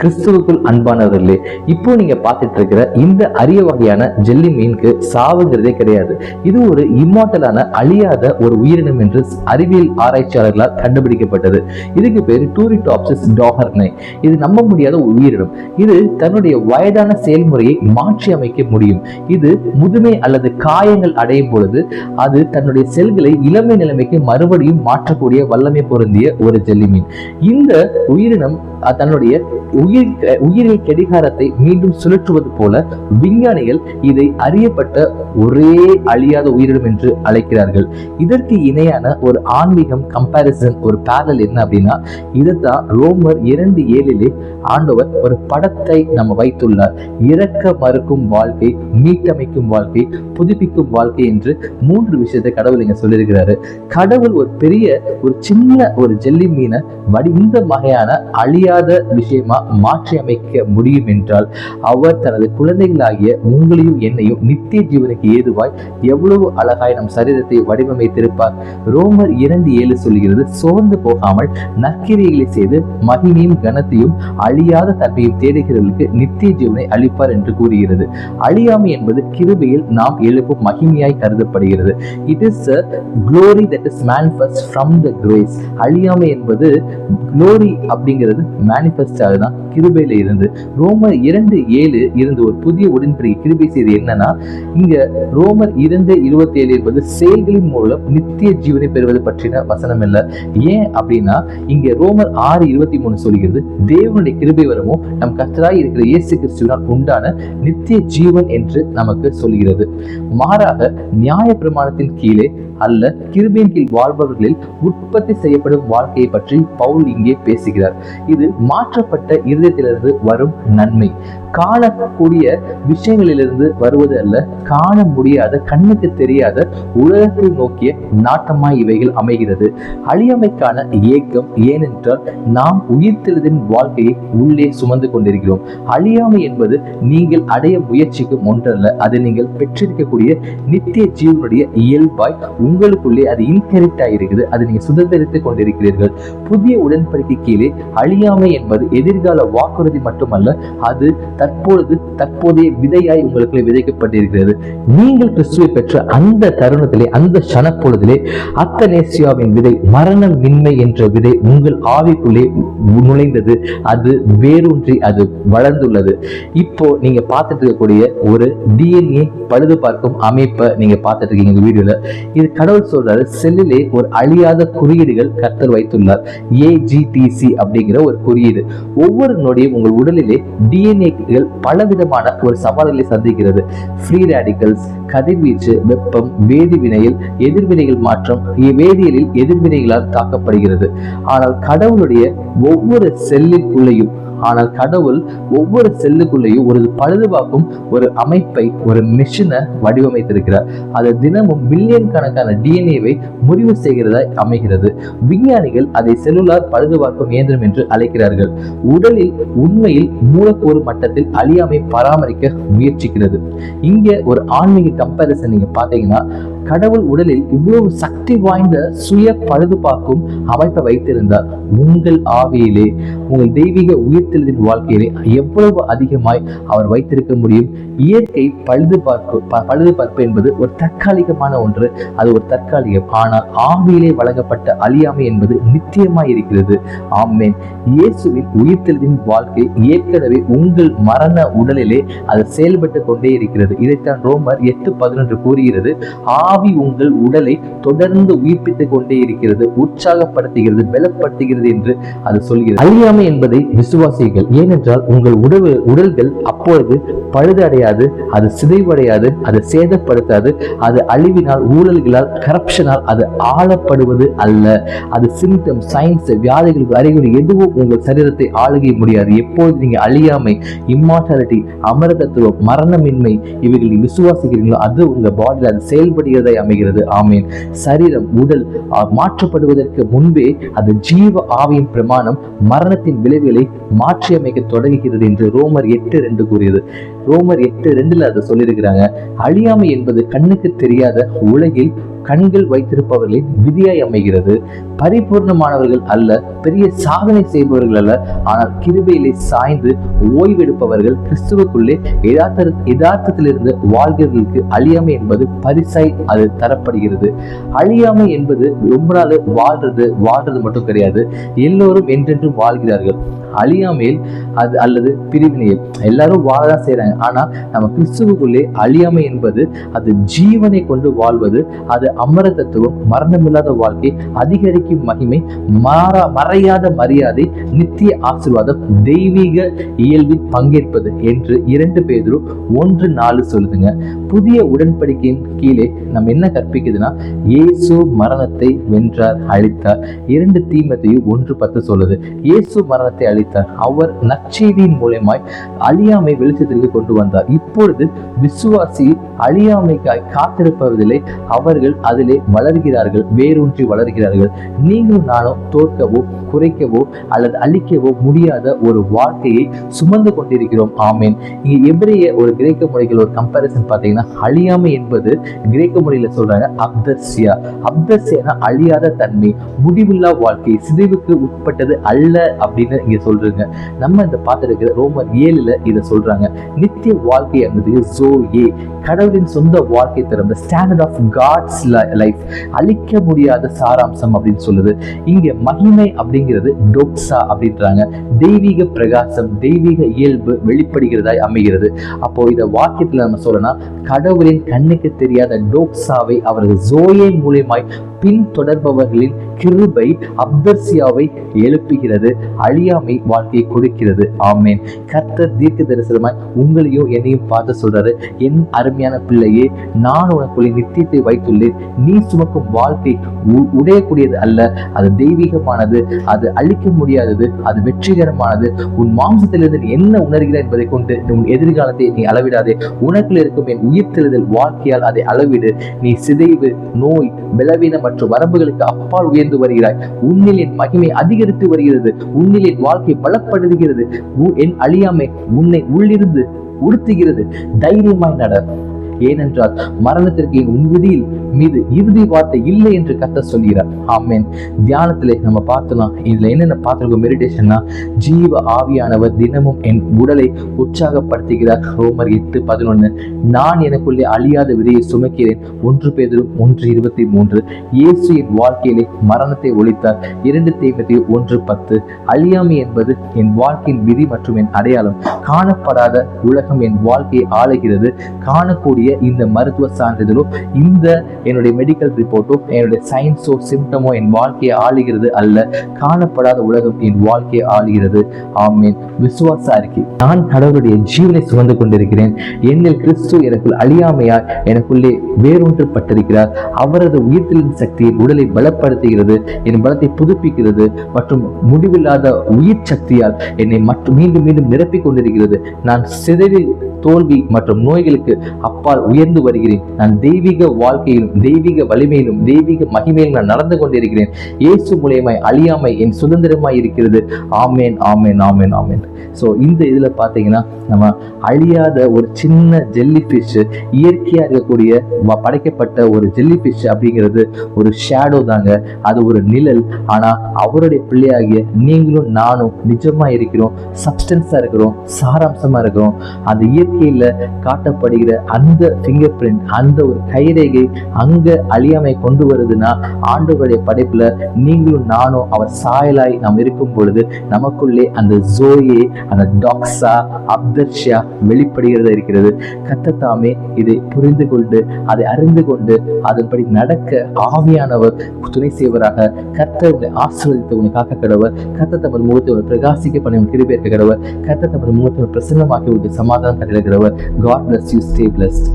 கிறிஸ்துவுக்குள் அன்பானவர்களே இப்போ நீங்க பார்த்துட்டு இருக்கிற இந்த அரிய வகையான ஜெல்லி மீனுக்கு சாவுங்கிறதே கிடையாது. இது ஒரு இம்மாட்டலான அழியாத ஒரு உயிரினம் என்று அறிவியல் ஆராய்ச்சியாளர்களால் கண்டுபிடிக்கப்பட்டது. இதுக்கு பேர் டூரிடாப்சிஸ் டாகர்னை இது நம்ப முடியாத ஒரு உயிரினம். இது தன்னுடைய வயதான செயல்முறையை மாற்றி அமைக்க முடியும். இது முதுமை அல்லது காயங்கள் அடையும் பொழுது அது தன்னுடைய செல்களை இளமை நிலைமைக்கு மறுபடியும் மாற்றக்கூடிய வல்லமை பொருந்திய ஒரு ஜெல்லி மீன். இந்த உயிரினம் தன்னுடைய உயிர் உயிரியல் கடிகாரத்தை மீண்டும் சுழற்றுவது போல விஞ்ஞானிகள் இதை அறியப்பட்ட ஒரே அழியாத உயிரினம் என்று அழைக்கிறார்கள். இதற்கு இணையான ஒரு ஆன்மீகம் கம்பாரிசன் ஒரு பேரல் என்ன அப்படின்னா இதுதான் ரோமர் இரண்டு ஏழிலே ஆண்டவர் ஒரு படத்தை நம்ம வைத்துள்ளார். இறக்க மறுக்கும் வாழ்க்கை மீட்டமைக்கும் வாழ்க்கை புதுப்பிக்கும் வாழ்க்கை என்று மூன்று விஷயத்தை கடவுள் இங்க சொல்லியிருக்கிறாரு. கடவுள் ஒரு பெரிய ஒரு சின்ன ஒரு ஜெல்லி மீனை வடி இந்த வகையான அழியாத விஷயமா மாற்றி அமைக்க முடியும் என்றால் அவர் தனது குழந்தைகளாகிய உங்களையும் என்னையும் நித்திய ஜீவனுக்கு ஏதுவாய் எவ்வளவு அழகாய் நம் சரீரத்தை வடிவமைத்திருப்பார். ரோமர் இரண்டு ஏழு சொல்கிறது சோர்ந்து போகாமல் நற்கிரியைகளை செய்து மகிமையும் கனத்தையும் அழியாத தன்மையும் தேடுகிறவர்களுக்கு நித்திய ஜீவனை அளிப்பார் என்று கூறுகிறது. அழியாமை என்பது கிருபையில் நாம் எழுப்பும் மகிமையாய் கருதப்படுகிறது. It is a glory that is manifest from the grace அழியாமை என்பது குளோரி அப்படிங்கிறது மேனிஃபெஸ்ட் ஆகுதான். கிருபையில இருந்து ரோமர் இரண்டு ஏழு இருந்து ஒரு புதிய உடன்படிக்கை கிருபை செய்து என்னன்னா இங்க ரோமர் இரண்டு இருபத்தி ஏழு என்பது செயல்களின் மூலம் நித்திய ஜீவனை பெறுவது பற்றின வசனம் இல்லை. ஏன் அப்படின்னா இங்க ரோமர் ஆறு இருபத்தி மூணு சொல்கிறது தேவனுடைய கிருபை வரமும் நம் கத்தராய் இருக்கிற இயேசு கிறிஸ்துவினால் உண்டான நித்திய ஜீவன் என்று நமக்கு சொல்கிறது. மாறாக நியாய பிரமாணத்தின் கீழே அல்ல கிருபையின் கீழ் வாழ்பவர்களில் உற்பத்தி செய்யப்படும் வாழ்க்கையை பற்றி பவுல் இங்கே பேசுகிறார். இது மாற்றப்பட்ட இருதயத்திலிருந்து வரும் நன்மை. காணக்கூடிய விஷயங்களிலிருந்து வருவது அல்ல. காண முடியாத கண்ணுக்கு தெரியாத உலகத்தை நோக்கிய நாட்டமாய் இவைகள் அமைகிறது. அழியாமைக்கான ஏக்கம் ஏனென்றால் நாம் உயிர்த்தெழுதின் வாழ்க்கையை உள்ளே சுமந்து கொண்டிருக்கிறோம். அழியாமை என்பது நீங்கள் அடைய முயற்சிக்கும் ஒன்றல்ல. அது நீங்கள் பெற்றிருக்கக்கூடிய நித்திய ஜீவனுடைய இயல்பாய் உங்களுக்குள்ளே அது இன்ஹெரிட் ஆகிருக்குது அதை நீங்க சுதந்திரித்துக் கொண்டிருக்கிறீர்கள். புதிய உடன்படிக்கை கீழே அழியாமை என்பது எதிர்கால வாக்குறுதி மட்டுமல்ல அது தற்பொழுது தற்போதைய விதையாய் உங்களுக்கு விதைக்கப்பட்டிருக்கிறது. நீங்கள் கிறிஸ்துவை பெற்ற அந்த தருணத்திலே அந்த சனப்பொழுதிலே அத்தனேசியாவின் விதை மரணம் இன்மை என்ற விதை உங்கள் ஆவிக்குள்ளே நுழைந்தது. அது வேரூன்றி அது வளர்ந்துள்ளது. இப்போ நீங்க பார்த்துட்டு இருக்கக்கூடிய ஒரு டிஎன்ஏ பழுது பார்க்கும் அமைப்பை நீங்க பார்த்துட்டு இருக்கீங்க இந்த வீடியோல. இது கடவுள் சொல்றாரு செல்லிலே ஒரு அழியாத குறியீடுகள் கர்த்தர் வைத்துள்ளார். ஏஜிடிசி அப்படிங்கிற ஒரு குறியீடு. ஒவ்வொரு நொடியும் உங்கள் உடலிலே டிஎன்ஏ பல பலவிதமான ஒரு சவால்களை சந்திக்கிறது. ஃப்ரீ ரேடிக்கல்ஸ் கதிர்வீச்சு வெப்பம் வேதிவினையில் எதிர்வினைகள் மாற்றம் வேதியியலில் எதிர்வினைகளால் தாக்கப்படுகிறது. ஆனால் கடவுளுடைய ஒவ்வொரு செல்லிற்குள்ளேயும் ஆனால் கடவுள் ஒவ்வொரு செல்லுக்குள்ளேயும் ஒரு பழுதுபாக்கும் ஒரு அமைப்பை ஒரு மிஷினை வடிவமைத்திருக்கிறார். அது தினமும் மில்லியன் கணக்கான டிஎன்ஏவை முறிவு செய்கிறதா அமைகிறது. விஞ்ஞானிகள் அதை செல்லுலார் பழுதுபார்க்கும் இயந்திரம் என்று அழைக்கிறார்கள். உடலில் உண்மையில் மூலக்கூறு மட்டத்தில் அழியாமை பராமரிக்க முயற்சிக்கிறது. இங்கே ஒரு ஆன்மீக கம்பாரிசன் நீங்க பாத்தீங்கன்னா கடவுள் உடலில் இவ்வளவு சக்தி வாய்ந்த சுய பழுதுபார்க்கும் அமைப்பை வைத்திருந்தார். உங்கள் ஆவியிலே உங்கள் தெய்வீக உயிர்த்தெழுதின் வாழ்க்கையிலே எவ்வளவு அதிகமாய் அவர் வைத்திருக்க முடியும்? இயற்கை பழுது பார்ப்பு பழுது பார்ப்பு என்பது ஒரு தற்காலிகமான ஒன்று. அது ஒரு தற்காலிகம். ஆனால் ஆவியிலே வழங்கப்பட்ட அழியாமை என்பது நித்தியமாய் இருக்கிறது. ஆமென். இயேசுவின் உயிர்த்தெழுதின் வாழ்க்கை ஏற்கனவே உங்கள் மரண உடலிலே அது செயல்பட்டு கொண்டே இருக்கிறது. இதைத்தான் ரோமர் எட்டு பதினொன்று கூறுகிறது. ஆவி ஆவி உங்கள் உடலை தொடர்ந்து உயிர்ப்பித்துக் கொண்டே இருக்கிறது உற்சாகப்படுத்துகிறது பலப்படுத்துகிறது என்று அது சொல்கிறது. அழியாமை என்பதை விசுவாசிகள் ஏனென்றால் உங்கள் உடல் உடல்கள் அப்பொழுது பழுதடையாது அது சிதைவடையாது அது சேதப்படுத்தாது அது அழிவினால் ஊழல்களால் கரப்ஷனால் அது ஆளப்படுவது அல்ல. அது சிம்டம் சயின்ஸ் வியாதிகளுக்கு அறிகுறி எதுவும் உங்கள் சரீரத்தை ஆளுகை முடியாது. எப்பொழுது நீங்க அழியாமை இம்மார்டாலிட்டி அமரதத்துவம் மரணமின்மை இவைகளை விசுவாசிக்கிறீங்களோ அது உங்க பாடியில் அது செயல்படுகிறது அமைகிறது. ஆமீன். சரீரம் உடல் மாற்றப்படுவதற்கு முன்பே அது ஜீவ ஆவியின் பிரமாணம் மரணத்தின் விளைவுகளை மாற்றியமைக்க தொடங்குகிறது என்று ரோமர் எட்டு ரெண்டு கூறியது. ரோமர் எட்டு ரெண்டுல அதை சொல்லியிருக்கிறாங்க. அழியாமை என்பது கண்ணுக்கு தெரியாத உலகில் கண்கள் வைத்திருப்பவர்களின் விதியாய் அமைகிறது. பரிபூர்ணமானவர்கள் அல்ல பெரிய சாதனை செய்பவர்கள் அல்ல. ஆனால் கிருபையிலே சாய்ந்து ஓய்வெடுப்பவர்கள் கிறிஸ்துவுக்குள்ளே யதார்த்த யதார்த்தத்திலிருந்து வாழ்கிறவர்களுக்கு அழியாமை என்பது பரிசாய் அது தரப்படுகிறது. அழியாமை என்பது ரொம்ப நாள் வாழ்றது வாழ்றது மட்டும் கிடையாது. எல்லோரும் என்றென்றும் வாழ்கிறார்கள். அழியாமையில் அது அல்லது பிரிவினையில். எல்லாரும் வாழதான் செய்கிறாங்க ஆனா நம்ம கிறிஸ்துவுக்குள்ளே அழியாமை என்பது அது ஜீவனை கொண்டு வாழ்வது அது அமர தத்துவம் மரணமில்லாத வாழ்க்கை அதிகரிக்கும் மகிமை மாறா மறையாத மரியாதை நித்திய ஆசீர்வாதம் தெய்வீக இயல்பில் பங்கேற்பது என்று இரண்டு பேரும் ஒன்று நாலு சொல்லுதுங்க. புதிய உடன்படிக்கையின் கீழே நம்ம என்ன கற்பிக்குதுன்னா இயேசு மரணத்தை வென்றார் அழித்தார். இரண்டு தீமத்தையும் ஒன்று பத்து சொல்லுது. இயேசு மரணத்தை அழித்தார் அவர் நற்செய்தியின் மூலமாய் அழியாமை வெளிச்சத்திற்கு கொண்டு வந்தார். இப்பொழுது விசுவாசி அழியாமைக்காய் காத்திருப்பதில்லை அவர்கள் அதிலே வளர்கிறார்கள் வேரூன்றி வளர்கிறார்கள். நீங்களும் நானும் தோற்கவோ குறைக்கவோ அல்லது அழிக்கவோ முடியாத ஒரு வாழ்க்கையை சுமந்து கொண்டிருக்கிறோம். ஆமேன். இங்கே எபிரேய ஒரு கிரேக்க மொழிகள் ஒரு கம்பாரிசன் பார்த்தீங்கன்னா அழியாமை என்பது கிரேக்க மொழியில சொல்றாங்க அப்தர்சியா. அப்தர்சியானா அழியாத தன்மை முடிவில்லா வாழ்க்கை சிதைவுக்கு உட்பட்டது அல்ல அப்படின்னு இங்க சொல்றாங்க. நம்ம இந்த பார்த்திருக்கிற ரோமர் ஏழுல இதை சொல்றாங்க. நித்திய வாழ்க்கை என்பது ஜோ ஏ கடவுளின் சொந்த வாழ்க்கை தரும். ஸ்டாண்டர்ட் ஆஃப் காட்ஸ் லைஃப் அழிக்க முடியாத சாராம்சம் அப்படின்னு சொல்லுது. இங்க மகிமை அப்படிங்கிறது டோக்ஸா அப்படின்றாங்க. தெய்வீக பிரகாசம் தெய்வீக இயல்பு வெளிப்படுகிறதாய் அமைகிறது. அப்போ இத வாக்கியத்துல நம்ம சொல்லலாம் கடவுளின் கண்ணுக்கு தெரியாத டோக்ஸாவை அவரது ஜோயே மூலியமாய் பின்தொடர்பவர்களின் கிருபை அப்தர்சியாவை எழுப்புகிறது. அழியாமை வாழ்க்கையை கொடுக்கிறது. ஆமேன். கர்த்தர் தீர்க்க தரிசனமாய் உங்களையும் என்னையும் பார்த்து சொல்றாரு. என் அருமையான பிள்ளையே நான் உனக்குள்ளே நித்தியத்தை வைத்துள்ளேன். நீ சுமக்கும் வாழ்க்கை உடையக்கூடியது அல்ல. அது தெய்வீகமானது அது அழிக்க முடியாதது அது வெற்றிகரமானது. உன் மாம்சத்திலிருந்து நீ என்ன உணர்கிறாய் என்பதை கொண்டு உன் எதிர்காலத்தை நீ அளவிடாதே. உனக்குள் இருக்கும் என் உயிர் தெளிதல் வாழ்க்கையால் அதை அளவிடு. நீ சிதைவு நோய் பலவீனம் மற்றும் வரம்புகளுக்கு அப்பால் உயர்ந்து வருகிறாய். உன்னிலின் மகிமை அதிகரித்து வருகிறது. உன்னிலின் வாழ்க்கை வாழ்க்கை பலப்படுகிறது உ- என் அழியாமை உன்னை உள்ளிருந்து உறுத்துகிறது. தைரியமாய் நட. ஏனென்றால் மரணத்திற்கு உன் விதியில் மீது இறுதி வார்த்தை இல்லை என்று கத்த சொல்கிறார். ஆமேன். தியானத்திலே நம்ம பார்த்தோம்னா இதுல என்னென்ன பார்த்துருக்கோம்? மெடிடேஷன்னா ஜீவ ஆவியானவர் தினமும் என் உடலை உற்சாகப்படுத்துகிறார். ரோமர் எட்டு பதினொன்று நான் எனக்குள்ளே அழியாத விதையை சுமக்கிறேன். ஒன்று பேதரும் ஒன்று இருபத்தி மூன்று. இயேசு என் வாழ்க்கையிலே மரணத்தை ஒழித்தார். இரண்டு தீமத்தி ஒன்று பத்து. அழியாமை என்பது என் வாழ்க்கையின் விதி மற்றும் என் அடையாளம். காணப்படாத உலகம் என் வாழ்க்கையை ஆளுகிறது. காணக்கூடிய இந்த மருத்துவ சான்றிதழோ இந்த என்னுடைய மெடிக்கல் ரிப்போர்ட்டோ என்னுடைய சயின்ஸோ சிம்டமோ என் வாழ்க்கையை ஆளுகிறது அல்ல. காணப்படாத உலகம் என் வாழ்க்கையை ஆளுகிறது. ஆமீன். விசுவாச அறிக்கை. நான் கடவுளுடைய ஜீவனை சுமந்து கொண்டிருக்கிறேன். என்னில் கிறிஸ்து எனக்குள் அழியாமையால் எனக்குள்ளே வேரூன்றப்பட்டிருக்கிறார் அவரது உயிர்த்தலின் சக்தியை உடலை பலப்படுத்துகிறது என் பலத்தை புதுப்பிக்கிறது மற்றும் முடிவில்லாத உயிர் சக்தியால் என்னை மற்றும் மீண்டும் மீண்டும் நிரப்பிக் கொண்டிருக்கிறது. நான் சிதைவில் தோல்வி மற்றும் நோய்களுக்கு அப்பால் உயர்ந்து வருகிறேன். நான் தெய்வீக வாழ்க்கையிலும் தெய்வீக வலிமையிலும் தெய்வீக மகிமையிலும் நான் நடந்து கொண்டிருக்கிறேன். இயேசு மூலியமாய் அழியாமை என் சுதந்திரமாய் இருக்கிறது. ஆமேன் ஆமேன் ஆமேன் ஆமேன். ஸோ இந்த இதில் பார்த்தீங்கன்னா நம்ம அழியாத ஒரு சின்ன ஜெல்லி ஃபிஷ் இயற்கையாக இருக்கக்கூடிய படைக்கப்பட்ட ஒரு ஜெல்லி ஃபிஷ் அப்படிங்கிறது ஒரு ஷேடோ தாங்க. அது ஒரு நிழல். ஆனால் அவருடைய பிள்ளையாகிய நீங்களும் நானும் நிஜமாக இருக்கிறோம். சப்ஸ்டன்ஸாக இருக்கிறோம். சாராம்சமாக இருக்கிறோம். அந்த இயற்கையில் காட்டப்படுகிற அந்த ஃபிங்கர் பிரிண்ட் அந்த ஒரு கைரேகை அங்க அழியாமை கொண்டு வருதுன்னா ஆண்டவருடைய படைப்புல நீங்களும் நானும் அவர் சாயலாய் நாம் இருக்கும் பொழுது நமக்குள்ளே அந்த ஜோயே அந்த டாக்ஸா அப்தர்ஷா வெளிப்படுகிறதா இருக்கிறது. கத்தத்தாமே இதை புரிந்து கொண்டு அதை அறிந்து கொண்டு அதன்படி நடக்க ஆவியானவர் துணை செய்வராக கர்த்தர் உங்களை ஆசிர்வதித்து உங்களை காக்க கடவர். கத்த தமது முகத்தை உங்களை பிரகாசிக்க பண்ணி உங்கள் இருக்க கடவர். கத்த தமது முகத்தை பிரசன்னமாக்கி உங்களுக்கு சமாதானம் கட்டிட கடவர். God bless you stay blessed